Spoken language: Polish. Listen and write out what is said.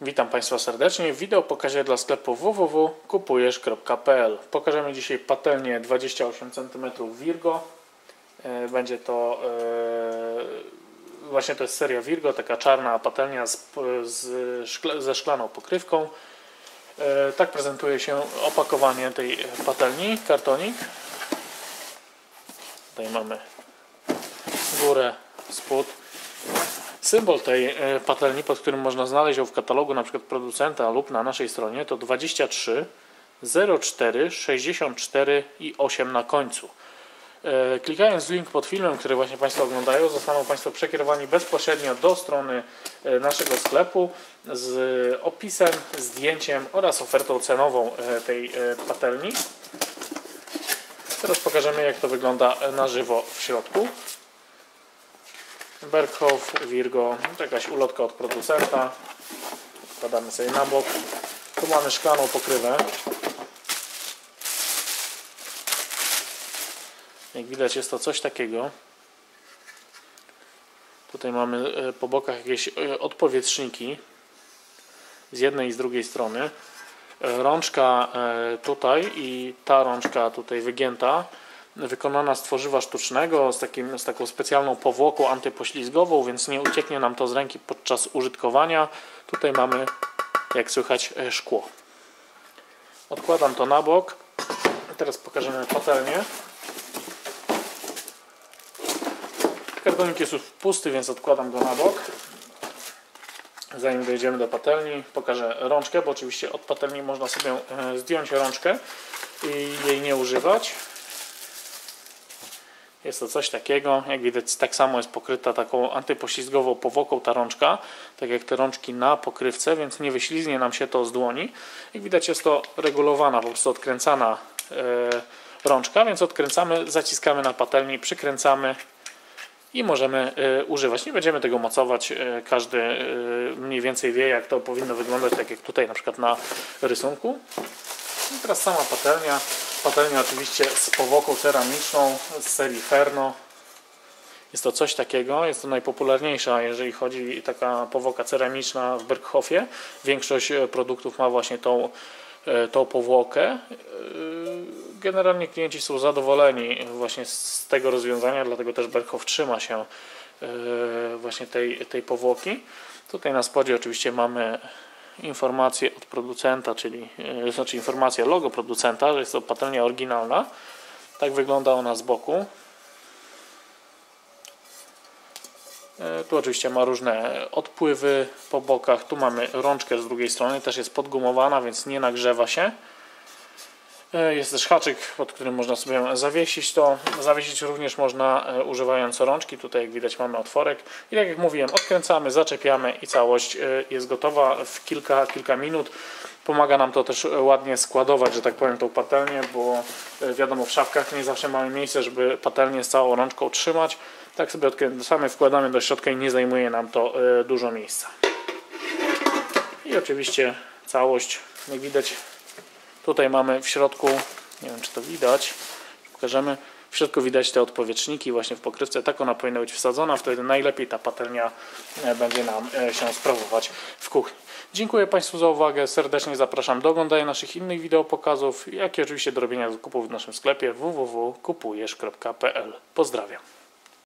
Witam Państwa serdecznie w wideo pokazie dla sklepu www.kupujesz.pl Pokażemy dzisiaj patelnię 28 cm Virgo. E, Będzie to e, właśnie to jest seria Virgo, taka czarna patelnia z, z szkle, ze szklaną pokrywką. E, Tak prezentuje się opakowanie tej patelni, kartonik. Tutaj mamy górę, spód. Symbol tej e, patelni, pod którym można znaleźć ją w katalogu przykład producenta lub na naszej stronie to 23 04 64 i 8 na końcu. E, Klikając link pod filmem, który właśnie Państwo oglądają, zostaną Państwo przekierowani bezpośrednio do strony e, naszego sklepu z opisem, zdjęciem oraz ofertą cenową tej patelni. Teraz pokażemy jak to wygląda na żywo w środku. Berghoff, Virgo, to jakaś ulotka od producenta. Wkładamy sobie na bok. Tu mamy szklaną pokrywę. Jak widać jest to coś takiego. Tutaj mamy e, po bokach jakieś e, odpowietrzniki z jednej i z drugiej strony. E, Rączka tutaj i ta rączka tutaj wygięta wykonana z tworzywa sztucznego, z, takim, z taką specjalną powłoką antypoślizgową, więc nie ucieknie nam to z ręki podczas użytkowania. Tutaj mamy, jak słychać, e, szkło. Odkładam to na bok. Teraz pokażemy patelnię. Kartonik jest już pusty, więc odkładam go na bok. Zanim dojdziemy do patelni, pokażę rączkę, bo oczywiście od patelni można sobie e, zdjąć rączkę i jej nie używać. Jest to coś takiego, jak widać tak samo jest pokryta taką antypoślizgową powłoką ta rączka, tak jak te rączki na pokrywce, więc nie wyślizgnie nam się to z dłoni. Jak widać jest to regulowana, po prostu odkręcana e, rączka, więc odkręcamy, zaciskamy na patelni, przykręcamy i możemy e, używać. Nie będziemy tego mocować, e, każdy mniej więcej wie jak to powinno wyglądać, tak jak tutaj na przykład na rysunku. I teraz sama patelnia. Patelnia oczywiście z powłoką ceramiczną z serii Ferno. Jest to coś takiego, jest to najpopularniejsza, jeżeli chodzi taka powłoka ceramiczna w Berghoffie. Większość e, produktów ma właśnie tą, e, tą powłokę. E, Generalnie klienci są zadowoleni właśnie z tego rozwiązania, dlatego też Berghoff trzyma się właśnie tej, tej powłoki. Tutaj na spodzie oczywiście mamy informację od producenta, czyli yy, znaczy informację logo producenta, że jest to patelnia oryginalna. Tak wygląda ona z boku. Yy, tu oczywiście ma różne odpływy po bokach. Tu mamy rączkę z drugiej strony, też jest podgumowana, więc nie nagrzewa się. Jest też haczyk, pod którym można sobie zawiesić to. Zawiesić również można używając rączki. Tutaj jak widać mamy otworek. I tak jak mówiłem, odkręcamy, zaczepiamy i całość jest gotowa w kilka, kilka minut. Pomaga nam to też ładnie składować, że tak powiem, tą patelnię, bo wiadomo w szafkach nie zawsze mamy miejsce, żeby patelnię z całą rączką trzymać. Tak sobie odkręcamy, wkładamy do środka i nie zajmuje nam to dużo miejsca. I oczywiście całość, jak widać, Tutaj mamy w środku, nie wiem czy to widać, pokażemy. W środku widać te odpowietrzniki właśnie w pokrywce. Tak ona powinna być wsadzona, wtedy najlepiej ta patelnia będzie nam się sprawować w kuchni. Dziękuję Państwu za uwagę. Serdecznie zapraszam do oglądania naszych innych wideo pokazów, jak i oczywiście do robienia zakupów w naszym sklepie www.kupujesz.pl. Pozdrawiam.